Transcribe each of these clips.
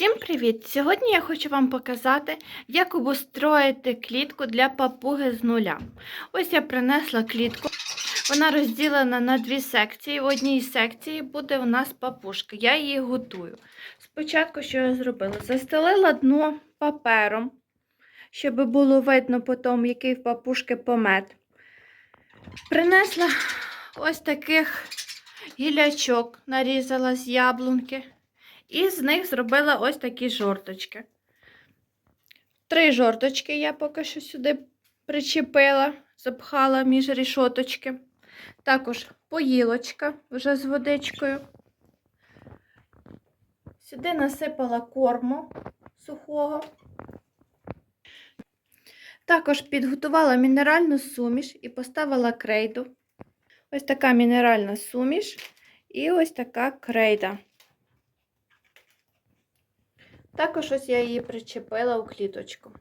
Всім привіт! Сьогодні я хочу вам показати, як обустроїти клітку для папуги з нуля. Ось я принесла клітку. Вона розділена на дві секції. В одній секції буде у нас папушка. Я її готую. Спочатку, що я зробила? Застелила дно папером, щоб було видно потім, який в папушки помет. Принесла ось таких гілячок, нарізала з яблунки. І з них зробила ось такі жорточки. Три жорточки я поки що сюди причепила, запхала між рішоточки. Також поїлочка вже з водичкою. Сюди насипала корму сухого. Також підготувала мінеральну суміш і поставила крейду. Ось така мінеральна суміш і ось така крейда. Також ось я її причепила у кліточку.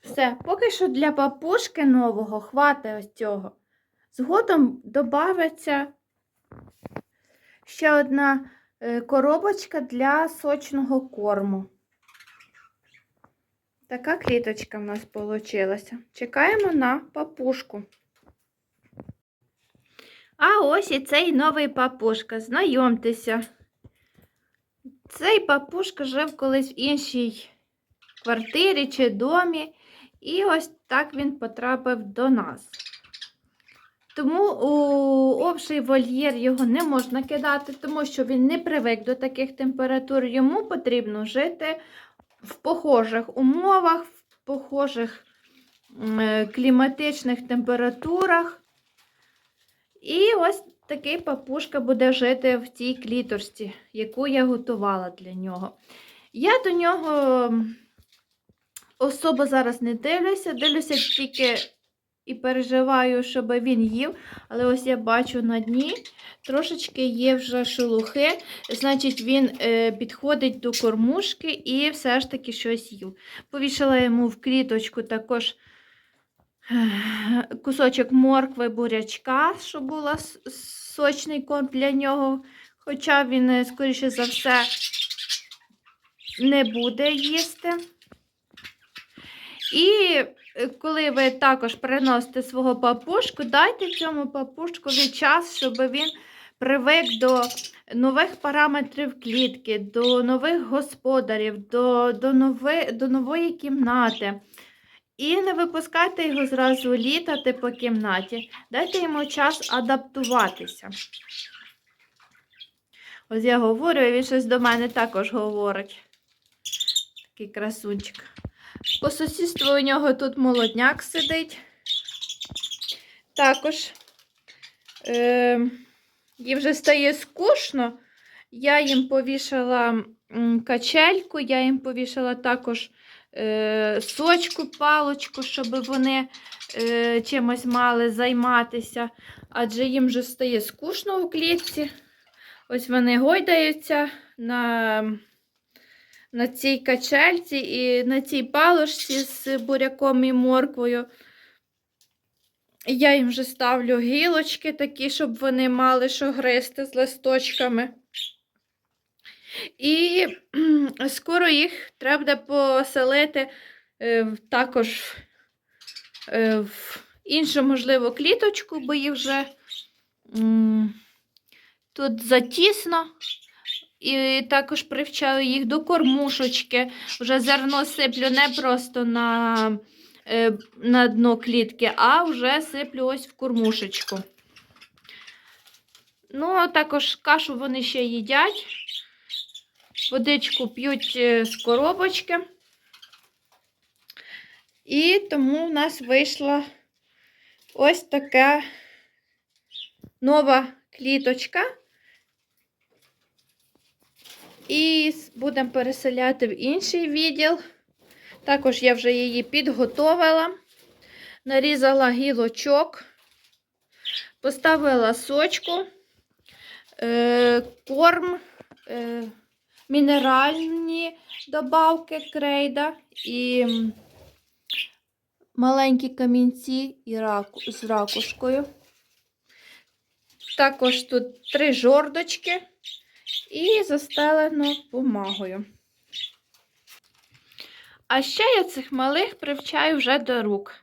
Все, поки що для папушки нового хватить ось цього. Згодом додається ще одна е, коробочка для сочного корму. Така кліточка в нас вийшла. Чекаємо на папушку. А ось і цей новий папушка. Знайомтеся. Цей папушка жив колись в іншій квартирі чи домі, і ось так він потрапив до нас. Тому у обший вольєр його не можна кидати, тому що він не привик до таких температур. Йому потрібно жити в похожих умовах, в похожих е, кліматичних температурах. І ось такий папушка буде жити в цій кліторсті, яку я готувала для нього. Я до нього особо зараз не дивлюся, дивлюся тільки і переживаю, щоб він їв. Але ось я бачу на дні трошечки є вже шелухи, значить, він е, підходить до кормушки і все ж таки щось їв. Повішала йому в кліточку також кусочок моркви, бурячка, щоб була сочний корм для нього. Хоча він, е, скоріше за все, не буде їсти. І е, коли ви також приносите свого папушку, дайте цьому папушкові час, щоб він привик до нових параметрів клітки, до нових господарів, до, до, нови, до нової кімнати. І не випускайте його зразу літати по кімнаті. Дайте йому час адаптуватися. Ось я говорю, і він щось до мене також говорить. Такий красунчик. По сусідству у нього тут молодняк сидить. Також е, їм вже стає скучно. Я їм повішала качельку, я їм повішала також сочку, палочку, щоб вони е, чимось мали займатися, адже їм вже стає скучно у клітці. Ось вони гойдаються на на цій качельці і на цій палочці з буряком і морквою. Я їм вже ставлю гілочки такі, щоб вони мали що гристи з листочками. І скоро їх треба поселити е, також е, в іншу, можливо, кліточку, бо їх вже тут затісно. І також привчаю їх до кормушечки. Вже зерно сиплю не просто на е, на дно клітки, а вже сиплю ось в кормушечку. Ну, також кашу вони ще їдять. Водичку п'ють е, з коробочки. І тому в нас вийшла ось така нова кліточка. І будемо переселяти в інший відділ. Також я вже її підготовила, нарізала гілочок, поставила сочку, е, корм, е, мінеральні добавки крейда і маленькі камінці і з ракушкою. Також тут три жордочки і застелено бумагою. А ще я цих малих привчаю вже до рук.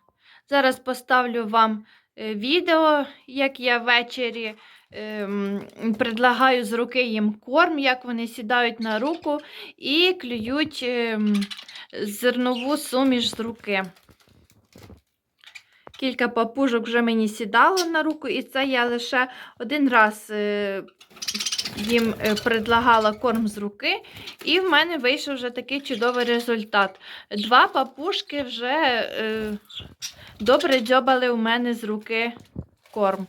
Зараз поставлю вам е, відео, як я ввечері ем, предлагаю з руки їм корм, як вони сідають на руку і клюють ем, зернову суміш з руки. Кілька папужок вже мені сідало на руку, і це я лише один раз е, їм е, предлагала корм з руки, і в мене вийшов вже такий чудовий результат. Два папушки вже е, добре дзьобали у мене з руки корм.